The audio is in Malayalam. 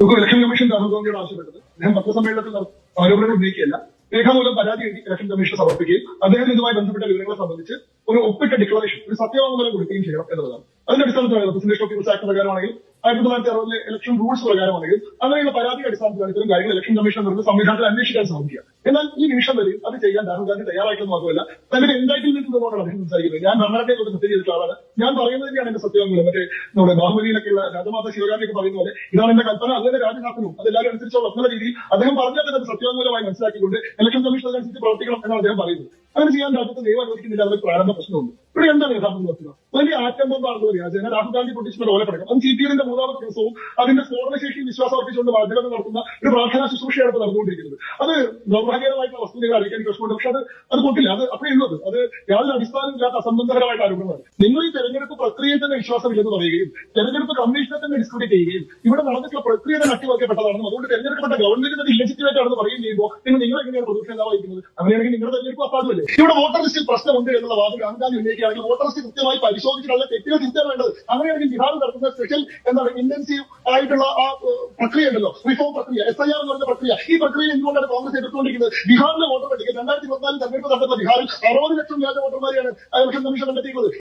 നമുക്ക് ഇലക്ഷൻ കമ്മീഷൻ രാഹുൽ ഗാന്ധിയോട് ആവശ്യപ്പെട്ടത്. അദ്ദേഹം പത്രസമ്മേളനത്തിൽ ആരോപണങ്ങൾ ഉന്നയിക്കുകയല്ല. രേഖാമൂലം പരാതി എഴുതി ഇലക്ഷൻ കമ്മീഷൻ സമർപ്പിക്കുകയും അദ്ദേഹം ഇതുമായി ബന്ധപ്പെട്ട വിവരങ്ങളെ സംബന്ധിച്ച് ഒരു ഒപ്പിട്ട ഡിക്ലറേഷൻ ഒരു സത്യവാങ്മൂലം കൊടുക്കുകയും ചെയ്യണം എന്നുള്ളതാണ്. അതിന്റെ അടിസ്ഥാനത്തിലാണ് റെപ്രസെന്റേഷൻ ഓഫ് പീപ്പിൾസ് ആക്ട് പ്രകാരമാണെങ്കിൽ ആയിരത്തി തൊള്ളായിരത്തി അറുപതിലെ ഇലക്ഷൻ റൂൾസ് പ്രകാരമാണെങ്കിൽ അങ്ങനെയുള്ള പരാതി അടിസ്ഥാനത്തിലാണ് ഇത്തരം കാര്യങ്ങൾ ഇലക്ഷൻ കമ്മീഷൻ നിർമ്മിച്ച സംവിധാനത്തിൽ അന്വേഷിക്കാൻ സാധിക്കുക. എന്നാൽ ഈ നിമിഷം വരെ അത് ചെയ്യാൻ രാഹുൽ ഗാന്ധി തയ്യാറായിട്ടെന്ന് മാത്രമല്ല തന്റെ എൻലൈറ്റിൽമെന്റ് നിന്നുകൊണ്ടാണ് അദ്ദേഹം സംസാരിക്കുന്നത്. ഞാൻ ഭരണത്തെ കൊണ്ട് സത്യം ചെയ്തിട്ടുള്ള ആളാണ്. ഞാൻ പറയുന്നത് തന്നെയാണ് എന്റെ സത്യവാങ്മൂലം മറ്റേ നമ്മുടെ ബാഹുബലിയിലൊക്കെയുള്ള രാജമാത ശിവഗാമിയൊക്കെ പറയുന്ന പോലെ ഇതാണ് എന്റെ കൽപ്പന അതിന്റെ രാജനാഥനും അതെല്ലാവരും അനുസരിച്ചുള്ള എന്നുള്ള രീതിയിൽ അദ്ദേഹം പറഞ്ഞാൽ തന്നെ സത്യാമൂലമായി മനസ്സിലാക്കിക്കൊണ്ട് ഇലക്ഷൻ കമ്മീഷൻ അതനുസരിച്ച് പ്രവർത്തിക്കണം എന്നാണ് അദ്ദേഹം പറയുന്നത്. അങ്ങനെ ചെയ്യാൻ രാജ്യത്ത് നിയമം അനുവദിക്കുന്നില്ല അതൊരു പ്രാരംഭ പ്രശ്നമുണ്ട് ഇവിടെ എന്താണ് യഥാർത്ഥത്തിൽ വസ്തുത? വലിയ പറയാം ജന രാഹുൽ ഗാന്ധി പൊട്ടിച്ചിട്ട് പോലെ പടക്കം അത് സി പി എമ്മിന്റെ മൂന്നാമത്തെ ദിവസവും അതിന്റെ സ്ഫോടനശേഷി വിശ്വാസം അർപ്പിച്ചുകൊണ്ട് മാധ്യമങ്ങൾ നടത്തുന്ന ഒരു പ്രാർത്ഥനാ ശുശ്രൂഷയാണ് ഇപ്പോൾ നടന്നുകൊണ്ടിരിക്കുന്നത്. അത് ദൗർഭാഗ്യകരമായിട്ടുള്ള വസ്തുതകൾ അറിയിക്കാൻ പ്രശ്നമുണ്ട് പക്ഷെ അത് അത് പൊട്ടില്ല. അത് അത്രയേ ഉള്ളത് അത്. യാതൊരു അടിസ്ഥാനമില്ലാത്ത അസംബന്ധകരമായിട്ട് ആരോപണമാണ്. നിങ്ങൾ ഈ തെരഞ്ഞെടുപ്പ് പ്രക്രിയയിൽ തന്നെ വിശ്വാസമില്ലെന്ന് പറയുകയും തെരഞ്ഞെടുപ്പ് കമ്മീഷനെ തന്നെ ഡിസ്ക്യൂട്ട് ചെയ്യുകയും ഇവിടെ നടന്നിട്ടുള്ള പ്രക്രിയ തന്നെ അട്ടിമറിക്കപ്പെട്ടതാണെന്നും അതുകൊണ്ട് തെരഞ്ഞെടുക്കപ്പെട്ട ഗവൺമെന്റിന് അത് ഇല്ലജിറ്റിമേറ്റ് ആണെന്ന് പറയുകയും ചെയ്യുമ്പോൾ പിന്നെ നിങ്ങൾ എങ്ങനെയാണ് പ്രതിപക്ഷ നേതാവായിരിക്കുന്നത് അങ്ങനെയാണെങ്കിൽ നിങ്ങളുടെ തെരഞ്ഞെടുപ്പ് അസാധുവല്ലേ ഇവിടെ വോട്ടർ ലിസ്റ്റിൽ പ്രശ്നമുണ്ട് എന്നുള്ള വാദം രാഹുൽ ഗാന്ധി ഉന്നയിക്കുകയാണെങ്കിൽ വോട്ടർ ലിസ്റ്റ് കൃത്യമായി പരിശോധിച്ചിട്ടുള്ള തെറ്റുകൾ തിരുത്താൻ വേണ്ടത്. അങ്ങനെയാണെങ്കിൽ ബിഹാറിൽ നടത്തുന്ന സ്പെഷ്യൽ എന്താണ് ഇന്റൻസീവ് ആയിട്ടുള്ള ആ പ്രക്രിയ ഉണ്ടല്ലോ റിഫോം പ്രക്രിയ എസ് ഐ ആർ എന്ന് പറഞ്ഞ പ്രക്രിയ. ഈ പ്രക്രിയ എന്തുകൊണ്ടാണ് കോൺഗ്രസ് എടുത്തുകൊണ്ടിരിക്കുന്നത്? ബിഹാറിലെ വോട്ടർ പട്ടിക രണ്ടായിരത്തി ഇരുപത്തിനാലിൽ തെരഞ്ഞെടുപ്പ് നടത്തുന്ന ബിഹാറിൽ അറുപത് ലക്ഷം വ്യാജ വോട്ടർമാരെയാണ് ഇലക്ഷൻ കമ്മീഷൻ കണ്ടെത്തിയിട്ടുള്ളത്.